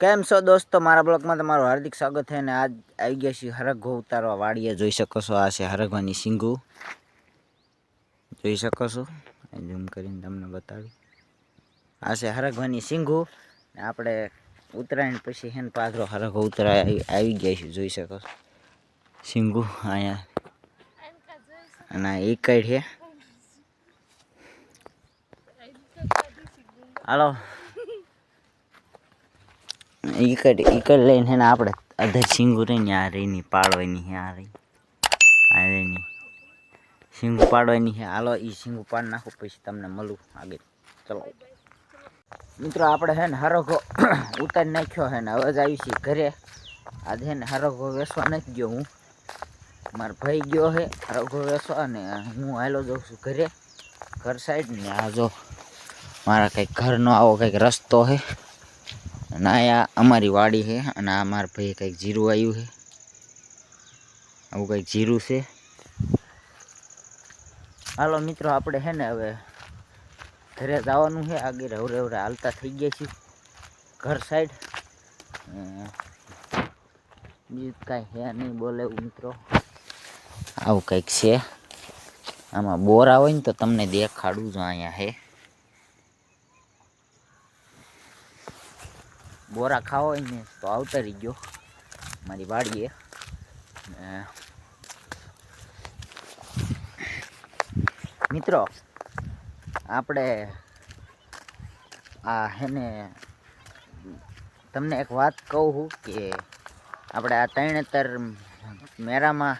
કેમ છો દોસ્તો? મારા બ્લોગમાં તમારું હાર્દિક સ્વાગત છે અને આજ આવી ગયા છીએ હરગો ઉતારવા વાડીએ. જોઈ શકો છો આ છે હરગવાની સિંગુ જોઈ શકો છો? ઝૂમ કરીને તમને બતાવી. આ છે હરગવાની સિંગુ આપણે ઉત્તરાયણ પછી હેન પાથરો હરગો ઉતરાય આવી ગયા છીએ. જોઈ શકો છો? સિંગુ અહીંયા. અને એ કઈ છે. હાલો. ઈકડ ઈકડ લઈને હે ને આપણે અધર સિંગુ રહીને આ રહીની પાડવાની હે, આ રહી. આ રહીની સિંગુ પાડવાની હે. હાલો એ સિંગુ પાડ નાખો, પછી તમને મળું આગળ. ચલો. મિત્રો, આપણે હે ને હરગો ઉતારી નાખ્યો હે ને. હવે જ આવી છીએ ઘરે. આજે હે ને હરગો વેસવા નથી ગયો હું. મારો ભાઈ ગયો હે હરગો વેસવા અને હું હાલો જાઉં છું ઘરે. ઘર સાઈડ ને આ જો મારા કંઈક ઘરનો આવો કંઈક રસ્તો છે અને આ અમારી વાડી છે અને આ મારા ભાઈ કંઈક જીરું આવ્યું છે. આવું કંઈક જીરું છે. હાલો મિત્રો, આપણે છે ને હવે ઘરે જવાનું છે. આગળ હવરે હવરે હાલતા થઈ ગયા છીએ ઘર સાઈડ. બીજું કાંઈ છે નહીં બોલે મિત્રો. આવું કંઈક છે. આમાં બોર આવે ને તો તમને દેખાડું જો અહીંયા છે. બોરા ખાવા હોય ને તો આવતારી ગયો મારી વાડીએ. મિત્રો, આપણે આ હેને તમને એક વાત કહું છું કે આપણે આ તરણેતર મેરામાં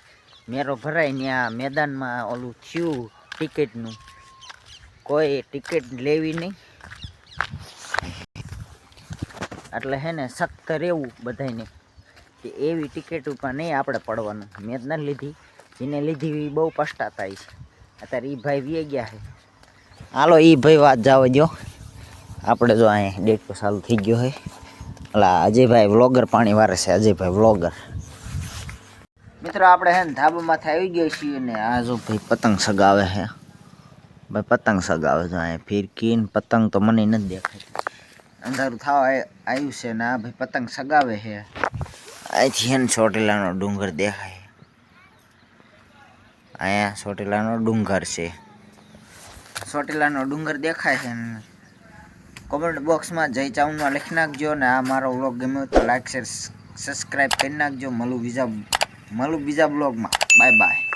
મેરો ભરાય ત્યાં મેદાનમાં ઓલું થયું ટિકિટનું. કોઈ ટિકિટ લેવી નહીં. એટલે હે ને સખ્ત રહેવું બધાને કે એવી ટિકિટ ઉપર નહીં આપણે પડવાનું. મેં જ નથી લીધી. જેને લીધી એ બહુ પસ્તાતાય છે. અત્યારે એ ભાઈ વી ગયા છે. હાલો એ ભાઈ વાત જાવ જો. આપણે જો અહીંયા ડેટો ચાલુ થઈ ગયો છે. એટલે અજયભાઈ વ્લોગર પાણી વારે છે, અજયભાઈ વ્લોગર. મિત્રો, આપણે હે ને ધાબામાંથી આવી ગયા છીએ ને આ જો ભાઈ પતંગ સગાવે છે. ભાઈ પતંગ સગાવે છે. અહીંયા ફિરકીને પતંગ તો મને નથી દેખાતી અંધારું થવા આવ્યું છે ને આ ભાઈ પતંગ સગાવે છે. અહીંથી એને ચોટીલાનો ડુંગર દેખાય. અહીંયા ચોટીલાનો ડુંગર છે. ચોટીલાનો ડુંગર દેખાય છે ને. કોમેન્ટ બોક્સમાં જય ચાઉનમાં લખી નાખજો ને આ મારો વ્લોગ ગમ્યો તો લાઈક શેર સબસ્ક્રાઈબ કરી નાખજો. મળું બીજા મળું બીજા બ્લોગમાં બાય બાય